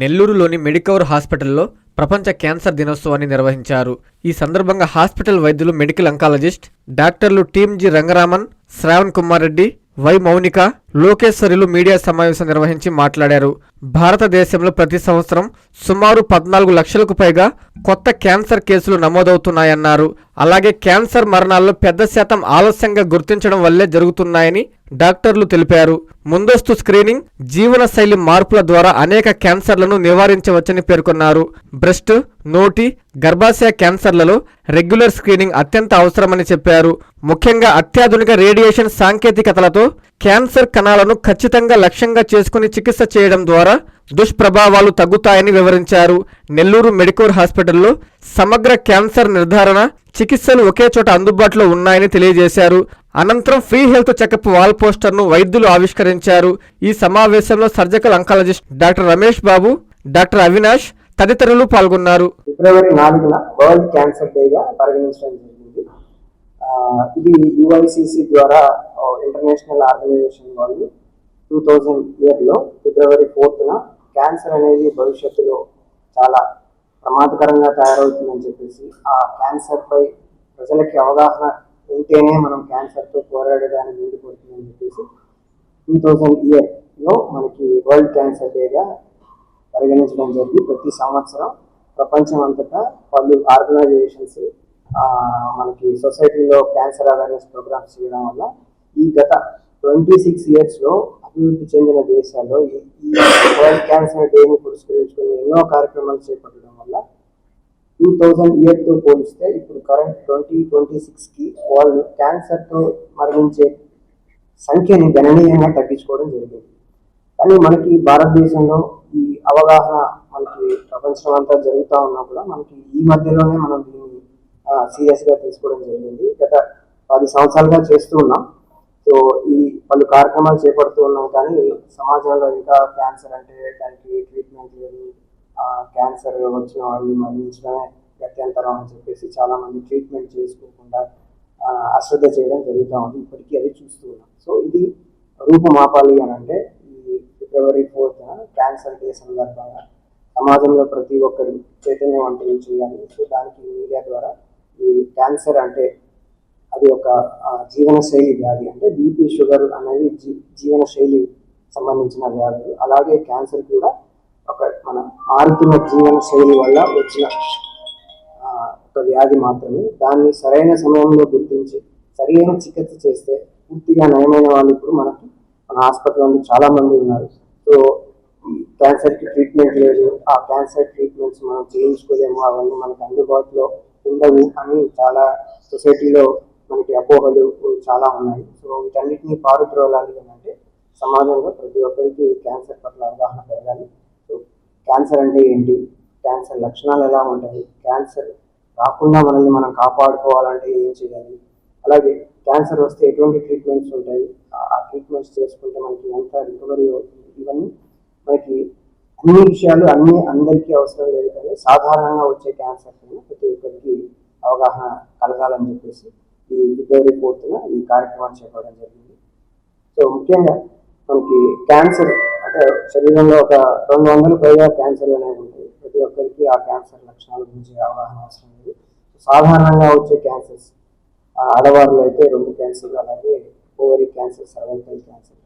నెల్లూరులోని మెడికవర్ హాస్పిటల్లో ప్రపంచ క్యాన్సర్ దినోత్సవాన్ని నిర్వహించారు. ఈ సందర్భంగా హాస్పిటల్ వైద్యులు మెడికల్ అంకాలజిస్ట్ డాక్టర్లు team G Rangaraman Shravan Kumar Reddy Y Mounika లోకేశ్వరులు media సమావేశం నిర్వహించి మాట్లాడారు. భారతదేశంలో ప్రతి సంవత్సరం సుమారు పద్నాలుగు లక్షలకు పైగా కొత్త క్యాన్సర్ కేసులు నమోదవుతున్నాయన్నారు. అలాగే క్యాన్సర్ మరణాల్లో పెద్ద శాతం ఆలస్యంగా గుర్తించడం వల్లే జరుగుతున్నాయని డాక్టర్లు తెలిపారు. ముందస్తు స్క్రీనింగ్ జీవన శైలి మార్పుల ద్వారా అనేక క్యాన్సర్లను నివారించవచ్చని పేర్కొన్నారు. బ్రెస్ట్ నోటి గర్భాశయ క్యాన్సర్లలో రెగ్యులర్ స్క్రీనింగ్ అత్యంత అవసరమని చెప్పారు. ముఖ్యంగా అత్యాధునిక రేడియేషన్ సాంకేతికతలతో క్యాన్సర్ కణాలను ఖచ్చితంగా లక్ష్యంగా చేసుకుని చికిత్స చేయడం ద్వారా దుష్ప్రభావాలు తగ్గుతాయని వివరించారు. నెల్లూరు మెడికోర్ హాస్పిటల్లో సమగ్ర క్యాన్సర్ నిర్ధారణ చికిత్సలు ఒకే చోట అందుబాటులో ఉన్నాయని తెలియజేశారు. అనంతరం ఫ్రీ హెల్త్ చెకప్ వాల్ పోస్టర్ను వైద్యులు ఆవిష్కరించారు. ఈ సమావేశంలో surgical oncologist doctor Ramesh Babu doctor Avinash తదితరులు పాల్గొన్నారు. ఫిబ్రవరి నాలుగున వరల్డ్ క్యాన్సర్ డేగా పరిగణించడం జరిగింది. ఇది యుఐసిసి ద్వారా ఇంటర్నేషనల్ ఆర్గనైజేషన్ వాళ్ళు టూ థౌజండ్ ఇయర్లో ఫిబ్రవరి ఫోర్త్న క్యాన్సర్ అనేది భవిష్యత్తులో చాలా ప్రమాదకరంగా తయారవుతుందని చెప్పేసి ఆ క్యాన్సర్ పై ప్రజలకి అవగాహన ఉంటేనే మనం క్యాన్సర్తో పోరాడడానికి ముందు పడుతుందని చెప్పేసి టూ థౌజండ్ ఇయర్లో మనకి వరల్డ్ క్యాన్సర్ డేగా పరిగణించడం జరిగి ప్రతి సంవత్సరం ప్రపంచం అంతటా పలు ఆర్గనైజేషన్స్ మనకి సొసైటీలో క్యాన్సర్ అవేర్నెస్ ప్రోగ్రామ్స్ చేయడం వల్ల ఈ గత ట్వంటీ సిక్స్ ఇయర్స్లో అభివృద్ధి చెందిన దేశాల్లో ఈ ఈ వరల్డ్ క్యాన్సర్ డేని పురస్కరించుకుని ఎన్నో కార్యక్రమాలు చేపట్టడం వల్ల టూ థౌజండ్ ఇయర్తో పోలిస్తే ఇప్పుడు కరెంట్ ట్వంటీ ట్వంటీ సిక్స్కి వాళ్ళు క్యాన్సర్తో మరణించే సంఖ్యని గణనీయంగా తగ్గించుకోవడం జరిగింది. కానీ మనకి భారతదేశంలో ఈ అవగాహన మనకి ప్రపంచం అంతా జరుగుతూ ఉన్నా కూడా మనకి ఈ మధ్యలోనే మనం దీన్ని సీరియస్గా తీసుకోవడం జరిగింది. గత పది సంవత్సరాలుగా చేస్తూ ఉన్నాం. సో ఈ పలు కార్యక్రమాలు చేపడుతూ ఉన్నాం కానీ సమాజంలో ఇంకా క్యాన్సర్ అంటే దానికి ట్రీట్మెంట్ లేదు క్యాన్సర్ వచ్చిన వాళ్ళు మరణించడమే గత్యంతరం అని చెప్పేసి చాలా మంది ట్రీట్మెంట్ చేసుకోకుండా అశ్రద్ధ చేయడం జరుగుతూ ఉంది. ఇప్పటికీ అది చూస్తూ ఉన్నాం. సో ఇది రూపుమాపాలి అని అంటే ఈ ఫిబ్రవరి ఫోర్త్ క్యాన్సర్ డే సందర్భంగా సమాజంలో ప్రతి ఒక్కరు చైతన్యవంతులు చేయాలి. సో దానికి మీడియా ద్వారా ఈ క్యాన్సర్ అంటే అది ఒక జీవనశైలి వ్యాధి. అంటే బీపీ షుగర్ అనేది జీ జీవనశైలి సంబంధించిన వ్యాధులు అలాగే క్యాన్సర్ కూడా ఒక మన మారుతున్న జీవనశైలి వల్ల వచ్చిన ఒక వ్యాధి మాత్రమే. దాన్ని సరైన సమయంలో గుర్తించి సరైన చికిత్స చేస్తే పూర్తిగా నయమైన వాళ్ళు ఇప్పుడు మనకు మన హాస్పిటల్లో చాలా మంది ఉన్నారు. సో క్యాన్సర్కి ట్రీట్మెంట్ లేదు. ఆ క్యాన్సర్ ట్రీట్మెంట్స్ మనం చేయించుకోలేము. అవన్నీ మనకు అందుబాటులో ఉండవు అని చాలా సొసైటీలో మనకి అపోహలు చాలా ఉన్నాయి. సో వీటన్నిటిని పారుద్రోలాలి అని అంటే సమాజంలో ప్రతి ఒక్కరికి క్యాన్సర్ పట్ల అవగాహన పెరగాలి. సో క్యాన్సర్ అంటే ఏంటి? క్యాన్సర్ లక్షణాలు ఎలా ఉంటాయి? క్యాన్సర్ రాకుండా మనల్ని మనం కాపాడుకోవాలంటే ఏం చేయాలి? అలాగే క్యాన్సర్ వస్తే ఎటువంటి ట్రీట్మెంట్స్ ఉంటాయి? ఆ- ట్రీట్మెంట్స్ చేసుకుంటే మనకి ఎంత రికవరీ అవుతుంది? ఇవన్నీ మనకి అన్ని విషయాలు అన్ని అందరికీ అవసరం లేదు కానీ సాధారణంగా వచ్చే క్యాన్సర్ ప్రతి ఒక్కరికి అవగాహన కలగాలని చెప్పేసి ఈ ఫిబ్రవరి ఫోర్త్న ఈ కార్యక్రమాన్ని చేపట్టడం జరిగింది. సో ముఖ్యంగా మనకి క్యాన్సర్ అంటే శరీరంలో ఒక రెండు వందల పైగా క్యాన్సర్లు అనేవి ఉంటాయి. ప్రతి ఒక్కరికి ఆ క్యాన్సర్ లక్షణాల గురించి అవగాహన అవసరం లేదు. సాధారణంగా వచ్చే క్యాన్సర్స్ ఆడవారిలో అయితే రెండు క్యాన్సర్లు అలాగే ఓవరీ క్యాన్సర్ సర్వైకల్ క్యాన్సర్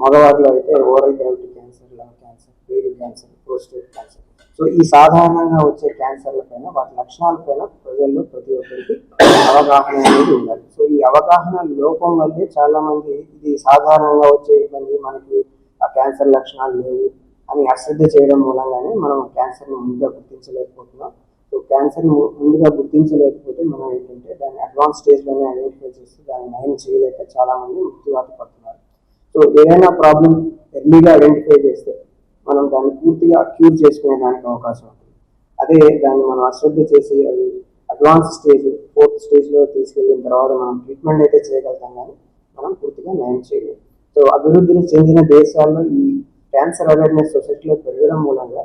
మగవారిలో అయితే oral cavity cancer lung cancer brain cancer prostate cancer. So ఈ సాధారణంగా వచ్చే క్యాన్సర్ల పైన వాటి లక్షణాల పైన ప్రజల్లో ప్రతి ఒక్కరికి అవగాహన అనేది ఉండాలి. సో ఈ అవగాహన లోపం వల్లే చాలా మంది ఇది సాధారణంగా వచ్చే ఇబ్బంది మనకి ఆ క్యాన్సర్ లక్షణాలు లేవు అని అశ్రద్ధ చేయడం మూలంగానే మనం క్యాన్సర్ని ముందుగా గుర్తించలేకపోతున్నాం. సో క్యాన్సర్ని ముందుగా గుర్తించలేకపోతే మనం ఏంటంటే దాన్ని అడ్వాన్స్ స్టేజ్లోనే ఐడెంటిఫై చేసి దాన్ని నయం చేయలేక చాలా మంది మృత్యువాత పడుతున్నారు. సో ఏదైనా ప్రాబ్లం ఎర్లీగా ఐడెంటిఫై చేస్తే మనం దాన్ని పూర్తిగా క్యూర్ చేసుకునే దానికి అవకాశం ఉంటుంది. అదే దాన్ని మనం అశ్రద్ధ చేసి అది అడ్వాన్స్ స్టేజ్ ఫోర్త్ స్టేజ్లో తీసుకెళ్ళిన తర్వాత మనం ట్రీట్మెంట్ అయితే చేయగలుగుతాం కానీ మనం పూర్తిగా నయం చేయలేము సో అభివృద్ధిని చెందిన దేశాల్లో ఈ క్యాన్సర్ అవేర్నెస్ సొసైటీలో పెరగడం మూలంగా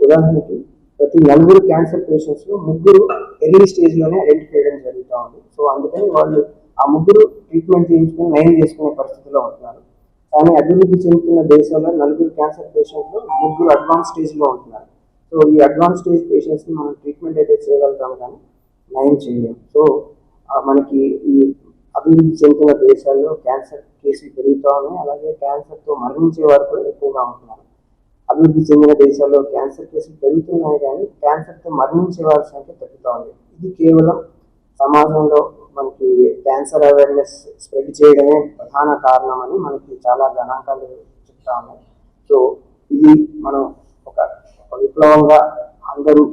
ఉదాహరణకి ప్రతి నలుగురు క్యాన్సర్ పేషెంట్స్లో ముగ్గురు ఎర్లీ స్టేజ్లోనే ఐడెంటిఫై చేయడం జరుగుతూ ఉంది. సో అందుకని వాళ్ళు ఆ ముగ్గురు ట్రీట్మెంట్ చేయించుకుని నయం చేసుకునే పరిస్థితిలో ఉంటున్నారు. కానీ అభివృద్ధి చెందుతున్న దేశాల్లో నలుగురు క్యాన్సర్ పేషెంట్లు ముగ్గురు అడ్వాన్స్ స్టేజ్లో ఉంటున్నారు. సో ఈ అడ్వాన్స్ స్టేజ్ పేషెంట్స్ని మనం ట్రీట్మెంట్ అయితే చేయగలుగుతాం కానీ నయం చేయలేము సో మనకి ఈ అభివృద్ధి చెందుతున్న దేశాల్లో క్యాన్సర్ కేసులు పెరుగుతూ ఉన్నాయి. అలాగే క్యాన్సర్తో మరణించే వారు కూడా ఎక్కువగా ఉంటున్నారు. అభివృద్ధి చెందిన దేశాల్లో క్యాన్సర్ కేసులు పెరుగుతున్నాయి కానీ క్యాన్సర్తో మరణించే వారి సంఖ్య తగ్గుతూ ఉంది. ఇది కేవలం సమాజంలో మనకి క్యాన్సర్ అవేర్నెస్ స్ప్రెడ్ చేయడమే ప్రధాన కారణం అని మనకి చాలా గణాంకాలు చెప్తా ఉన్నాయి. సో ఇది మనం ఒక విప్లవంగా అందరూ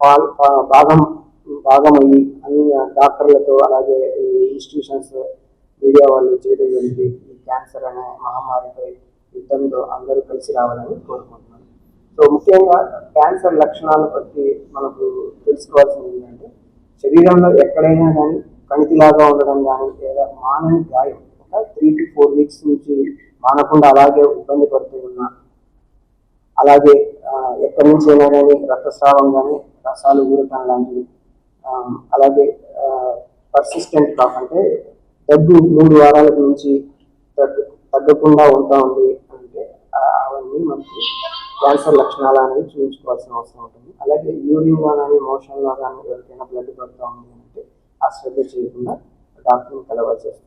పాల్- భాగం భాగమయ్యి అన్ని డాక్టర్లతో అలాగే ఈ ఇన్స్టిట్యూషన్స్ మీడియా వాళ్ళు చేయగలిగి ఈ క్యాన్సర్ అనే మహమ్మారిపై యుద్ధంలో అందరూ కలిసి రావాలని కోరుకుంటున్నాను సో ముఖ్యంగా క్యాన్సర్ లక్షణాల బట్టి మనకు తెలుసుకోవాల్సింది ఏంటంటే శరీరంలో ఎక్కడైనా కానీ కణితిలాగా ఉండడం కానీ లేదా మానని గాయం ఒక త్రీ టు ఫోర్ వీక్స్ నుంచి మానకుండా అలాగే ఇబ్బంది పడుతూ ఉన్నా అలాగే ఎక్కడి నుంచి అయినా కానీ రక్తస్రావం కానీ రసాలు ఊరటం లాంటివి అలాగే పర్సిస్టెంట్ కాకంటే దగ్గు మూడు వారాల నుంచి తగ్గు తగ్గకుండా ఉంటా ఉంది అంటే అవన్నీ మనకి క్యాన్సర్ లక్షణాలు అనేది చూపించుకోవాల్సిన అవసరం ఉంటుంది. అలాగే యూరిన్లో కానీ మోషన్లో కానీ ఎవరికైనా బ్లడ్ పడుతూ ఉంది అంటే శ్రద్ధ చేయకుండా డాక్టర్ని కలవాల్సి వస్తుంది.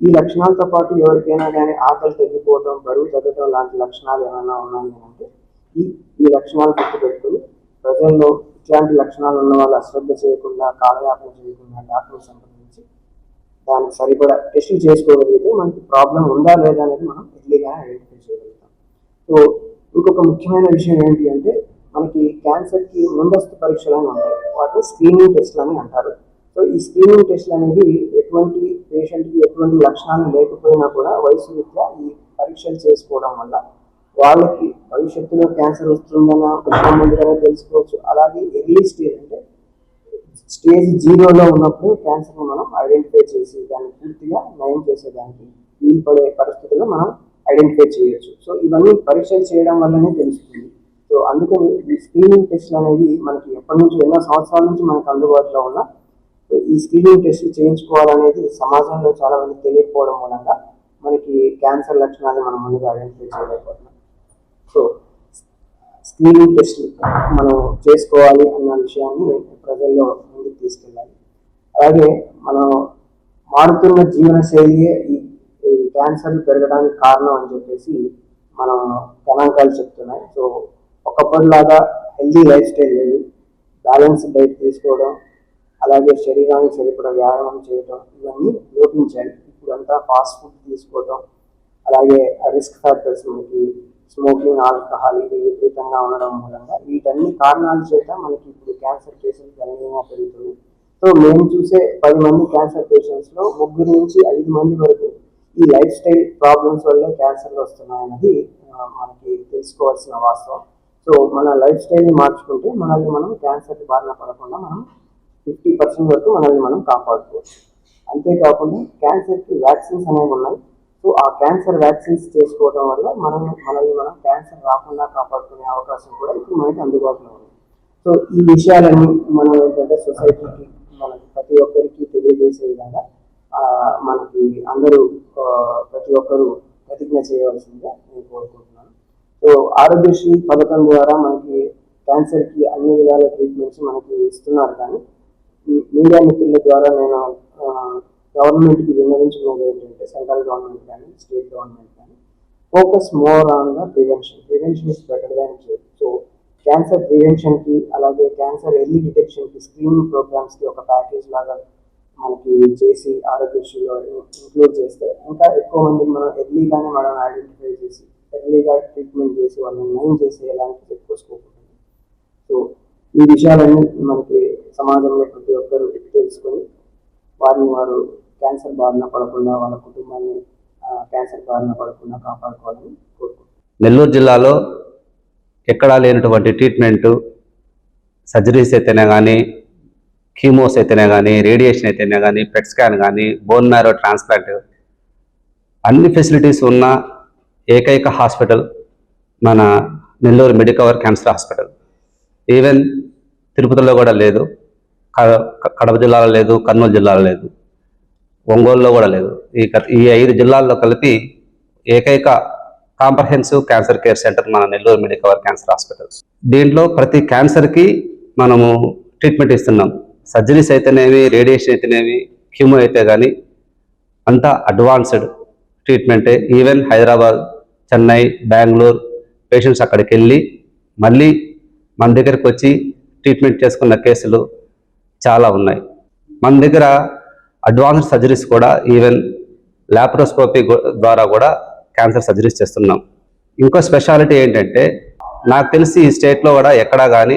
ఈ లక్షణాలతో పాటు ఎవరికైనా కానీ ఆకలి తగ్గిపోవడం బరువు తగ్గడం లాంటి లక్షణాలు ఏమైనా ఉన్నాయి అంటే ఈ ఈ లక్షణాలు గుర్తుపెట్టుకుని ప్రజల్లో ఇట్లాంటి లక్షణాలు ఉన్న వాళ్ళు అశ్రద్ధ చేయకుండా కాలయాపన చేయకుండా డాక్టర్ సంప్రదించి దానికి సరిపడా టెస్టులు చేసుకోగలిగితే మనకి ప్రాబ్లం ఉందా లేదా అనేది మనం ఎర్లీగానే ఐడెంటిఫై చేయగలుగుతాం. సో ఇంకొక ముఖ్యమైన విషయం ఏంటి అంటే మనకి క్యాన్సర్కి ముందస్తు పరీక్షలు అని ఉంటాయి. వాటిని స్క్రీనింగ్ టెస్ట్లు అని అంటారు. సో ఈ స్క్రీనింగ్ టెస్ట్లు అనేవి ఎటువంటి పేషెంట్కి ఎటువంటి లక్షణాలు లేకపోయినా కూడా వయసు రీత్యా ఈ పరీక్షలు చేసుకోవడం వల్ల వాళ్ళకి భవిష్యత్తులో క్యాన్సర్ వస్తుందన్న కొంచెం ముందుగానే తెలుసుకోవచ్చు. అలాగే ఎర్లీ స్టేజ్ అంటే స్టేజ్ జీరోలో ఉన్నప్పుడు క్యాన్సర్ మనం ఐడెంటిఫై చేసి దాన్ని పూర్తిగా నయం చేసేదానికి వీలుపడే పరిస్థితుల్లో మనం ఐడెంటిఫై చేయొచ్చు. సో ఇవన్నీ పరీక్షలు చేయడం వల్లనే తెలుస్తుంది. సో అందుకని ఈ స్క్రీనింగ్ టెస్ట్లు అనేవి మనకి ఎప్పటి నుంచి ఎన్నో సంవత్సరాల నుంచి మనకు అందుబాటులో ఉన్న సో ఈ స్క్రీనింగ్ టెస్ట్లు చేయించుకోవాలనేది సమాజంలో చాలా మంది తెలియకపోవడం మూలంగా మనకి క్యాన్సర్ లక్షణాలు మనం ముందుగా ఐడెంటిఫై చేయలేకపోతున్నాం. సో స్క్రీనింగ్ టెస్ట్ మనం చేసుకోవాలి అన్న విషయాన్ని ప్రజల్లో ముందుకు తీసుకెళ్ళాలి. అలాగే మనం మారుతున్న జీవనశైలియే ఈ ఈ క్యాన్సర్లు పెరగడానికి కారణం అని చెప్పేసి మనం గణాంకాలు చెప్తున్నాయి. సో ఒకప్పటిలాగా హెల్దీ లైఫ్ స్టైల్ లేదు. బ్యాలెన్స్ డైట్ తీసుకోవడం అలాగే శరీరానికి సరిపడ వ్యాయామం చేయడం ఇవన్నీ లోపించాయి. ఇప్పుడంతా ఫాస్ట్ ఫుడ్ తీసుకోవడం అలాగే రిస్క్ ఫ్యాక్టర్స్ మనకి స్మోకింగ్ ఆల్కహాల్ ఇది విపరీతంగా ఉండడం మూలంగా వీటన్ని కారణాల చేత మనకి ఇప్పుడు క్యాన్సర్ కేసులు గణనీయంగా పెరుగుతుంది. సో మేము చూసే పది మంది క్యాన్సర్ పేషెంట్స్లో ముగ్గురు నుంచి ఐదు మంది వరకు ఈ లైఫ్ స్టైల్ ప్రాబ్లమ్స్ వల్లే క్యాన్సర్లు వస్తున్నాయన్నది మనకి తెలుసుకోవాల్సిన వాస్తవం. సో మన లైఫ్ స్టైల్ని మార్చుకుంటే మనల్ని మనం క్యాన్సర్ బారిన పడకుండా మనం ఫిఫ్టీ పర్సెంట్ వరకు మనల్ని మనం కాపాడుకోవచ్చు. అంతేకాకుండా క్యాన్సర్కి వ్యాక్సిన్స్ అనేవి ఉన్నాయి. సో ఆ క్యాన్సర్ వ్యాక్సిన్స్ చేసుకోవడం వల్ల మనం మనల్ని మనం క్యాన్సర్ రాకుండా కాపాడుకునే అవకాశం కూడా ఇప్పుడు మనకి అందుబాటులో ఉంది. సో ఈ విషయాలన్నీ మనం ఏంటంటే సొసైటీకి మనకి ప్రతి ఒక్కరికి తెలియజేసే విధంగా మనకి అందరూ ప్రతి ఒక్కరూ ప్రతిజ్ఞ చేయవలసిందిగా నేను కోరుకుంటున్నాను. సో ఆరోగ్యశ్రీ పథకం ద్వారా మనకి క్యాన్సర్కి అన్ని విధాల ట్రీట్మెంట్స్ మనకి ఇస్తున్నారు కానీ మీడియా మిత్రుల ద్వారా నేను గవర్నమెంట్కి విన్నవించుకునేది ఏంటంటే సెంట్రల్ గవర్నమెంట్ కానీ స్టేట్ గవర్నమెంట్ కానీ focus more on the prevention. Prevention is better than cure so cancer ప్రివెన్షన్కి అలాగే క్యాన్సర్ ఎర్లీ డిటెక్షన్కి స్క్రీనింగ్ ప్రోగ్రామ్స్కి ఒక ప్యాకేజ్ లాగా మనకి చేసి ఆరోగ్యశ్రీలో ఇంక్లూడ్ చేస్తే ఇంకా ఎక్కువ మందికి మనం ఎర్లీగానే మనం ఐడెంటిఫై చేసి ఎర్లీగా ట్రీట్మెంట్ చేసి వాళ్ళని నయం చేసేయడానికి ఎక్కువ స్కోప్ ఉంటుంది. సో ఈ విషయాలన్నీ మనకి సమాజంలో ప్రతి ఒక్కరు తెలుసుకొని వారిని వారు క్యాన్సర్ బారిన పడకుండా వాళ్ళ కుటుంబాన్ని క్యాన్సర్ బారిన పడకుండా కాపాడుకోవాలని కోరుకుంటున్నాను నెల్లూరు జిల్లాలో ఎక్కడా లేనటువంటి ట్రీట్మెంటు సర్జరీస్ అయితేనే కానీ కీమోస్ అయితేనే కానీ రేడియేషన్ అయితేనే కానీ పెట్ స్కాన్ కానీ బోన్ మ్యారో ట్రాన్స్ప్లాంట్ అన్ని ఫెసిలిటీస్ ఉన్న ఏకైక హాస్పిటల్ మన Nellore Medicover cancer hospital. Even తిరుపతిలో కూడా లేదు కడప జిల్లాలో లేదు కర్నూలు జిల్లాలో లేదు. ఒంగోలులో కూడా లేదు. ఈ క- ఈ ఐదు జిల్లాల్లో కలిపి ఏకైక కాంప్రహెన్సివ్ క్యాన్సర్ కేర్ సెంటర్ మన నెల్లూరు మెడికవర్ క్యాన్సర్ హాస్పిటల్ దీంట్లో ప్రతి క్యాన్సర్కి మనము ట్రీట్మెంట్ ఇస్తున్నాం. సర్జరీస్ అయితేనేమి రేడియేషన్ అయితేనేమి క్యూమో అయితే కానీ అంతా అడ్వాన్స్డ్ ట్రీట్మెంటే. ఈవెన్ హైదరాబాద్ చెన్నై బెంగళూరు పేషెంట్స్ అక్కడికి వెళ్ళి మళ్ళీ మన దగ్గరికి వచ్చి ట్రీట్మెంట్ చేసుకున్న కేసులు చాలా ఉన్నాయి. మన దగ్గర అడ్వాన్స్డ్ సర్జరీస్ కూడా ఈవెన్ ల్యాప్రోస్కోపీ ద్వారా కూడా క్యాన్సర్ సర్జరీస్ చేస్తున్నాం. ఇంకో స్పెషాలిటీ ఏంటంటే నాకు తెలిసి ఈ స్టేట్లో కూడా ఎక్కడా కానీ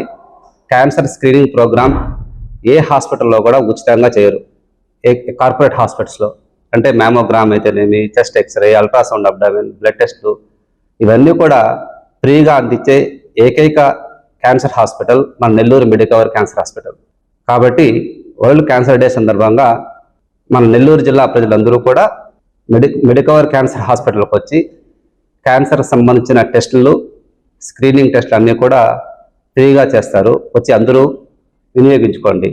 క్యాన్సర్ స్క్రీనింగ్ ప్రోగ్రామ్ ఏ హాస్పిటల్లో కూడా ఉచితంగా చేయరు. ఏ కార్పొరేట్ హాస్పిటల్స్లో. అంటే మ్యామోగ్రామ్ అయితేనేమి chest X ray ultrasound abdomen blood టెస్ట్లు ఇవన్నీ కూడా ఫ్రీగా అందించే ఏకైక క్యాన్సర్ హాస్పిటల్ మన నెల్లూరు మెడికవర్ క్యాన్సర్ హాస్పిటల్. కాబట్టి వరల్డ్ క్యాన్సర్ డే సందర్భంగా మన నెల్లూరు జిల్లా ప్రజలందరూ కూడా మెడి మెడికవర్ క్యాన్సర్ హాస్పిటల్కి వచ్చి క్యాన్సర్ సంబంధించిన టెస్టులు స్క్రీనింగ్ టెస్టులు అన్నీ కూడా ఫ్రీగా చేస్తారు. వచ్చి అందరూ వినియోగించుకోండి.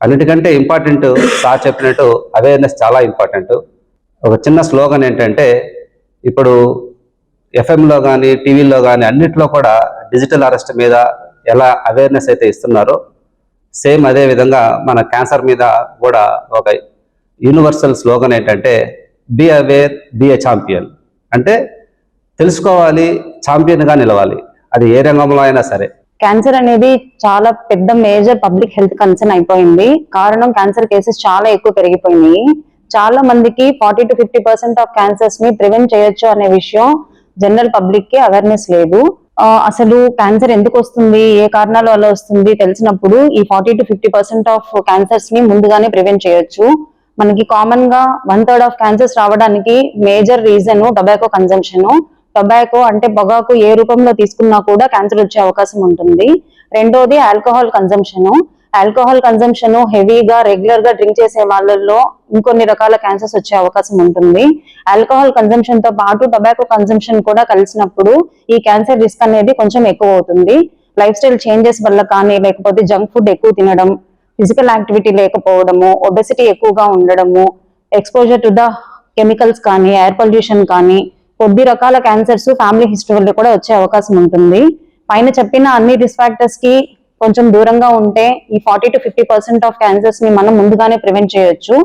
అన్నిటికంటే ఇంపార్టెంట్ సార్ చెప్పినట్టు అవేర్నెస్ చాలా ఇంపార్టెంట్. ఒక చిన్న స్లోగన్ ఏంటంటే ఇప్పుడు ఎఫ్ఎంలో కానీ టీవీలో కానీ అన్నిట్లో కూడా డిజిటల్ అరెస్ట్ మీద ఎలా అవేర్నెస్ అయితే ఇస్తున్నారో సేమ్ అదే విధంగా మన క్యాన్సర్ మీద కూడా ఒక యూనివర్సల్ స్లోగన్ ఏంటంటే be aware be a champion అంటే తెలుసుకోవాలి ఛాంపియన్గా నిలవాలి. అది ఏ రంగంలో అయినా సరే. క్యాన్సర్ అనేది చాలా పెద్ద మేజర్ పబ్లిక్ హెల్త్ కన్సర్న్ అయిపోయింది. కారణం క్యాన్సర్ కేసెస్ చాలా ఎక్కువ పెరిగిపోయినాయి. చాలా మందికి forty to fifty percent of క్యాన్సర్స్ని prevent చేయొచ్చు అనే విషయం జనరల్ పబ్లిక్కి అవేర్నెస్ లేదు. అసలు క్యాన్సర్ ఎందుకు వస్తుంది? ఏ కారణాల వల్ల వస్తుంది? తెలిసినప్పుడు ఈ forty to fifty percent of క్యాన్సర్స్ని ముందుగానే ప్రివెంట్ చేయొచ్చు. మనకి కామన్గా వన్ థర్డ్ ఆఫ్ క్యాన్సర్స్ రావడానికి major reason tobacco consumption tobacco అంటే పొగాకు ఏ రూపంలో తీసుకున్నా కూడా క్యాన్సర్ వచ్చే అవకాశం ఉంటుంది. రెండోది ఆల్కహాల్ కన్జంప్షన్ ఆల్కహాల్ కన్జంప్షన్ హెవీగా రెగ్యులర్గా డ్రింక్ చేసే వాళ్ళల్లో ఇంకొన్ని రకాల క్యాన్సర్స్ వచ్చే అవకాశం ఉంటుంది. ఆల్కహాల్ కన్జంప్షన్తో పాటు టొబాకో కన్జంప్షన్ కూడా కలిసినప్పుడు ఈ క్యాన్సర్ రిస్క్ అనేది కొంచెం ఎక్కువ అవుతుంది. లైఫ్ స్టైల్ చేంజెస్ వల్ల కానీ లేకపోతే జంక్ ఫుడ్ ఎక్కువ తినడం ఫిజికల్ యాక్టివిటీ లేకపోవడము ఒబెసిటీ ఎక్కువగా ఉండడము ఎక్స్పోజర్ టు ద కెమికల్స్ కానీ ఎయిర్ పొల్యూషన్ కానీ కొద్ది రకాల క్యాన్సర్స్ ఫ్యామిలీ హిస్టరీలో కూడా వచ్చే అవకాశం ఉంటుంది. పైన చెప్పిన అన్ని రిస్క్ ఫ్యాక్టర్స్కి కొంచెం దూరంగా ఉంటే ఈ forty to fifty percent of క్యాన్సర్స్ని మనం ముందుగానే ప్రివెంట్ చేయొచ్చు.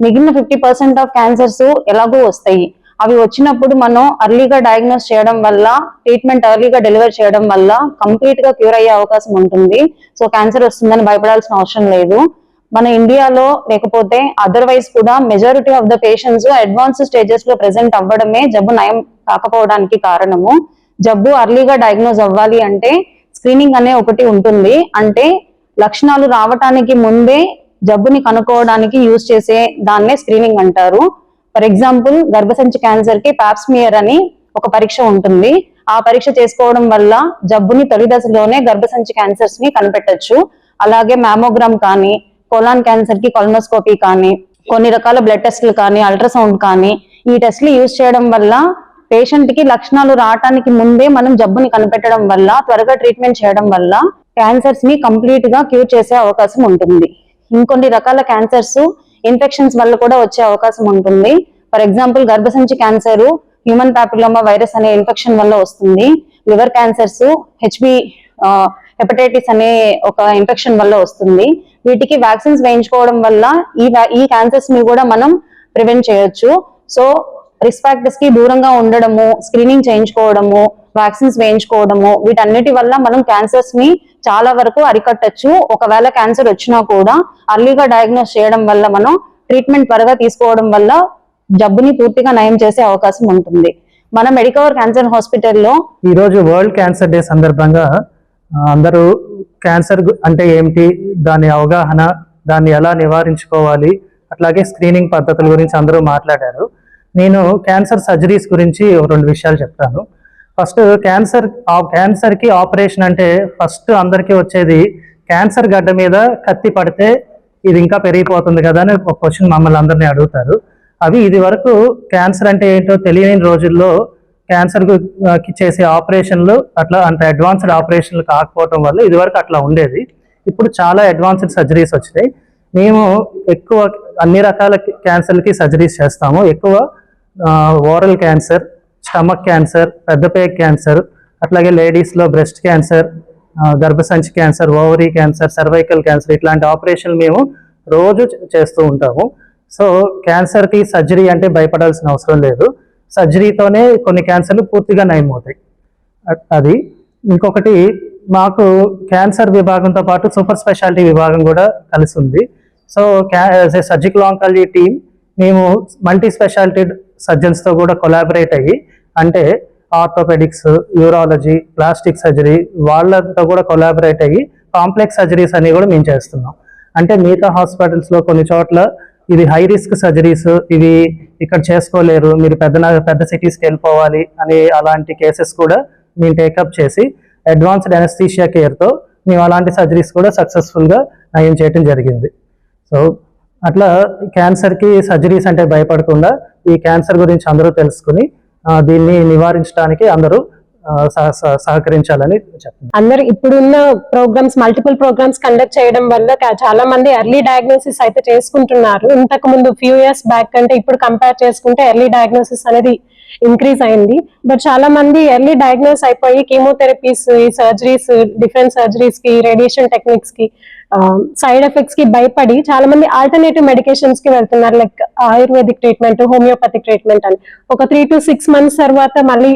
మిగిలిన ఫిఫ్టీ పర్సెంట్ ఆఫ్ క్యాన్సర్స్ ఎలాగో వస్తాయి? అవి వచ్చినప్పుడు మనం అర్లీగా డయాగ్నోస్ చేయడం వల్ల ట్రీట్మెంట్ అర్లీగా డెలివర్ చేయడం వల్ల కంప్లీట్గా క్యూర్ అయ్యే అవకాశం ఉంటుంది. సో క్యాన్సర్ వస్తుందని భయపడాల్సిన అవసరం లేదు. మన ఇండియాలో లేకపోతే అదర్వైజ్ కూడా majority of the patients advance స్టేజెస్లో ప్రెసెంట్ అవ్వడమే జబ్బు నయం కాకపోవడానికి కారణము. జబ్బు అర్లీగా డయాగ్నోజ్ అవ్వాలి అంటే స్క్రీనింగ్ అనే ఒకటి ఉంటుంది. అంటే లక్షణాలు రావటానికి ముందే జబ్బుని కనుక్కోవడానికి యూజ్ చేసే దాన్నే స్క్రీనింగ్ అంటారు. ఫర్ ఎగ్జాంపుల్ గర్భసంచి క్యాన్సర్కి పాప్స్మియర్ అని ఒక పరీక్ష ఉంటుంది. ఆ పరీక్ష చేసుకోవడం వల్ల జబ్బుని తొలి దశలోనే గర్భసంచి క్యాన్సర్స్ని కనిపెట్టొచ్చు. అలాగే మ్యామోగ్రామ్ కానీ కొలాన్ క్యాన్సర్కి కొలనోస్కోపీ కానీ కొన్ని రకాల బ్లడ్ టెస్ట్లు కానీ అల్ట్రాసౌండ్ కానీ ఈ టెస్ట్లు యూజ్ చేయడం వల్ల పేషెంట్కి లక్షణాలు రావటానికి ముందే మనం జబ్బుని కనిపెట్టడం వల్ల త్వరగా ట్రీట్మెంట్ చేయడం వల్ల క్యాన్సర్స్ని కంప్లీట్గా క్యూర్ చేసే అవకాశం ఉంటుంది. ఇంకొన్ని రకాల క్యాన్సర్స్ ఇన్ఫెక్షన్స్ వల్ల కూడా వచ్చే అవకాశం ఉంటుంది. ఫర్ ఎగ్జాంపుల్ గర్భసంచి క్యాన్సర్ హ్యూమన్ పాపిలోమా వైరస్ అనే ఇన్ఫెక్షన్ వల్ల వస్తుంది. లివర్ క్యాన్సర్స్ హెచ్బి హెపటైటిస్ అనే ఒక ఇన్ఫెక్షన్ వల్ల వస్తుంది. వీటికి వ్యాక్సిన్స్ వేయించుకోవడం వల్ల ఈ ఈ క్యాన్సర్స్ని కూడా మనం ప్రివెంట్ చేయొచ్చు. సో రిస్క్ ఫ్యాక్టర్స్కి దూరంగా ఉండడము స్క్రీనింగ్ చేయించుకోవడము వ్యాక్సిన్స్ వేయించుకోవడము వీటన్నిటి వల్ల మనం క్యాన్సర్స్ని చాలా వరకు అరికట్టచ్చు. ఒకవేళ క్యాన్సర్ వచ్చినా కూడా అర్లీగా డయాగ్నోస్ చేయడం వల్ల మనం ట్రీట్మెంట్ త్వరగా తీసుకోవడం వల్ల జబ్బుని పూర్తిగా నయం చేసే అవకాశం ఉంటుంది. మన మెడికవర్ క్యాన్సర్ హాస్పిటల్లో ఈరోజు వరల్డ్ క్యాన్సర్ డే సందర్భంగా అందరూ క్యాన్సర్ అంటే ఏమిటి దాని అవగాహన దాన్ని ఎలా నివారించుకోవాలి అట్లాగే స్క్రీనింగ్ పద్ధతుల గురించి అందరూ మాట్లాడారు. నేను క్యాన్సర్ సర్జరీస్ గురించి రెండు విషయాలు చెప్తాను. ఫస్ట్ క్యాన్సర్ ఆ క్యాన్సర్కి ఆపరేషన్ అంటే ఫస్ట్ అందరికీ వచ్చేది క్యాన్సర్ గడ్డ మీద కత్తి పడితే ఇది ఇంకా పెరిగిపోతుంది కదా అని ఒక క్వశ్చన్ మమ్మల్ని అందరినీ అడుగుతారు. అవి ఇది వరకు క్యాన్సర్ అంటే ఏంటో తెలియని రోజుల్లో క్యాన్సర్కి చేసే ఆపరేషన్లు అట్లా అంత అడ్వాన్స్డ్ ఆపరేషన్లు కాకపోవటం వల్ల ఇదివరకు అట్లా ఉండేది. ఇప్పుడు చాలా అడ్వాన్స్డ్ సర్జరీస్ వచ్చినాయి. మేము ఎక్కువ అన్ని రకాల క్యాన్సర్లకి సర్జరీస్ చేస్తాము. ఎక్కువ ఓరల్ క్యాన్సర్ స్టమక్ క్యాన్సర్ పెద్దపేక క్యాన్సర్ అట్లాగే లేడీస్లో బ్రెస్ట్ క్యాన్సర్ గర్భసంచి cancer ovary cancer cervical cancer ఇట్లాంటి ఆపరేషన్ మేము రోజు చేస్తూ ఉంటాము. సో క్యాన్సర్కి సర్జరీ అంటే భయపడాల్సిన అవసరం లేదు. సర్జరీతోనే కొన్ని క్యాన్సర్లు పూర్తిగా నయమవుతాయి. అది. ఇంకొకటి మాకు క్యాన్సర్ విభాగంతో పాటు సూపర్ స్పెషాలిటీ విభాగం కూడా కలిసి ఉంది సో క్యా సర్జికల్ ఆంకాలజీ టీం మేము మల్టీ స్పెషాలిటీ సర్జన్స్తో కూడా కొలాబరేట్ అయ్యి అంటే ఆర్థోపెడిక్స్ యూరాలజీ ప్లాస్టిక్ సర్జరీ వాళ్ళతో కూడా కొలాబరేట్ అయ్యి కాంప్లెక్స్ సర్జరీస్ అనేవి కూడా మేము చేస్తున్నాం. అంటే మిగతా హాస్పిటల్స్లో కొన్ని చోట్ల ఇది హై రిస్క్ సర్జరీస్ ఇవి ఇక్కడ చేసుకోలేరు మీరు పెద్ద నగ- పెద్ద సిటీస్కి వెళ్ళిపోవాలి అనే అలాంటి కేసెస్ కూడా మేము టేకప్ చేసి అడ్వాన్స్డ్ ఎనస్థీషియా కేర్తో మేము అలాంటి సర్జరీస్ కూడా సక్సెస్ఫుల్గా నయం చేయడం జరిగింది. సో అట్లా క్యాన్సర్కి సర్జరీస్ అంటే భయపడకుండా ఈ క్యాన్సర్ గురించి అందరూ తెలుసుకుని దీన్ని నివారించడానికి అందరూ సహ- సహకరించాలని చెప్తున్నాను. అందరు ఇప్పుడున్న ప్రోగ్రామ్స్ మల్టిపుల్ ప్రోగ్రామ్స్ కండక్ట్ చేయడం వల్ల చాలా మంది ఎర్లీ డయాగ్నోసిస్ అయితే చేసుకుంటున్నారు. ఇంతకు ముందు ఫ్యూ ఇయర్స్ బ్యాక్ అంటే ఇప్పుడు కంపేర్ చేసుకుంటే ఎర్లీ డయాగ్నోసిస్ అనేది ఇంక్రీజ్ అయింది. బట్ చాలా మంది ఎర్లీ డయాగ్నోస్ అయిపోయి కీమోథెరపీస్ ఈ సర్జరీస్ డిఫరెంట్ సర్జరీస్కి రేడియేషన్ టెక్నిక్స్కి సైడ్ ఎఫెక్ట్స్కి భయపడి చాలా మంది ఆల్టర్నేటివ్ మెడికేషన్స్కి వెళ్తున్నారు like ayurvedic treatment homeopathic treatment అని. ఒక త్రీ టు సిక్స్ మంత్స్ తర్వాత మళ్ళీ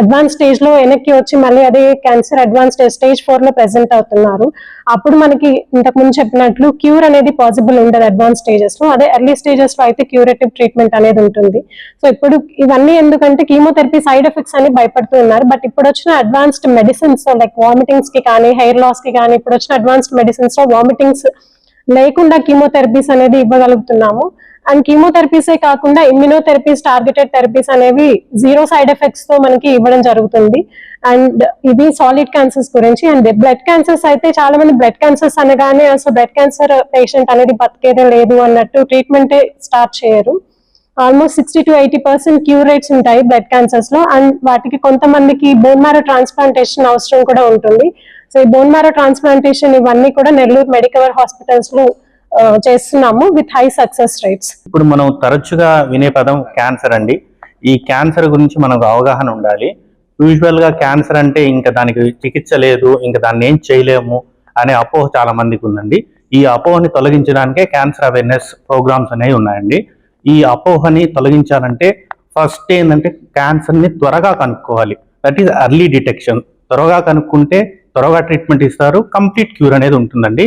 అడ్వాన్స్ స్టేజ్లో వెనక్కి వచ్చి మళ్ళీ అదే క్యాన్సర్ అడ్వాన్స్ స్టేజ్ ఫోర్లో ప్రెసెంట్ అవుతున్నారు. అప్పుడు మనకి ఇంతకు ముందు చెప్పినట్లు క్యూర్ అనేది పాసిబుల్ ఉండదు అడ్వాన్స్ స్టేజెస్లో. అదే ఎర్లీ స్టేజెస్లో అయితే క్యూరేటివ్ ట్రీట్మెంట్ అనేది ఉంటుంది. సో ఇప్పుడు ఇవన్నీ ఎందుకంటే కీమోథెరపీ సైడ్ ఎఫెక్ట్స్ అని భయపడుతూ ఉన్నారు. బట్ ఇప్పుడు వచ్చిన అడ్వాన్స్డ్ మెడిసిన్స్ లైక్ వామిటింగ్స్కి కానీ హెయిర్ లాస్కి కానీ ఇప్పుడు వచ్చిన అడ్వాన్స్డ్ మెడిసిన్స్లో వామిటింగ్స్ లేకుండా కీమోథెరపీస్ అనేది ఇవ్వగలుగుతున్నాము. అండ్ కీమోథెరపీసే కాకుండా ఇమ్యూనోథెరపీస్ టార్గెటెడ్ థెరపీస్ అనేవి జీరో సైడ్ ఎఫెక్ట్స్తో మనకి ఇవ్వడం జరుగుతుంది. అండ్ ఇది సాలిడ్ క్యాన్సర్స్ గురించి. అండ్ బ్లడ్ క్యాన్సర్స్ అయితే చాలా మంది బ్లడ్ క్యాన్సర్స్ అనగానే అసలు బ్లడ్ క్యాన్సర్ పేషెంట్ అనేది బతికేదే లేదు అన్నట్టు ట్రీట్మెంటే స్టార్ట్ చేయరు. Almost sixty to eighty percent cure rates ఉంటాయి బ్లడ్ క్యాన్సర్స్లో. అండ్ వాటికి కొంతమందికి బోన్ మ్యారో ట్రాన్స్ప్లాంటేషన్ అవసరం కూడా ఉంటుంది. సో ఈ బోన్ మ్యారో ట్రాన్స్ప్లాంటేషన్ ఇవన్నీ కూడా నెల్లూరు మెడికవర్ హాస్పిటల్స్లో చేస్తున్నాము విత్ హై సక్సెస్ రేట్స్ ఇప్పుడు మనం తరచుగా వినే పదం క్యాన్సర్ అండి. ఈ క్యాన్సర్ గురించి మనకు అవగాహన ఉండాలి. యూజువల్గా క్యాన్సర్ అంటే ఇంకా దానికి చికిత్స లేదు ఇంకా దాన్ని ఏం చేయలేము అనే అపోహ చాలా మందికి ఉందండి. ఈ అపోహని తొలగించడానికే క్యాన్సర్ అవేర్నెస్ ప్రోగ్రామ్స్ అనేవి ఉన్నాయండి. ఈ అపోహని తొలగించాలంటే ఫస్ట్ ఏంటంటే క్యాన్సర్ని త్వరగా కనుక్కోవాలి. దట్ ఈస్ అర్లీ డిటెక్షన్ త్వరగా కనుక్కుంటే త్వరగా ట్రీట్మెంట్ ఇస్తారు కంప్లీట్ క్యూర్ అనేది ఉంటుందండి.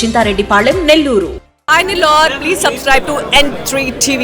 Chintareddypalem Nellore Hi Nilor, please subscribe to N3 TV.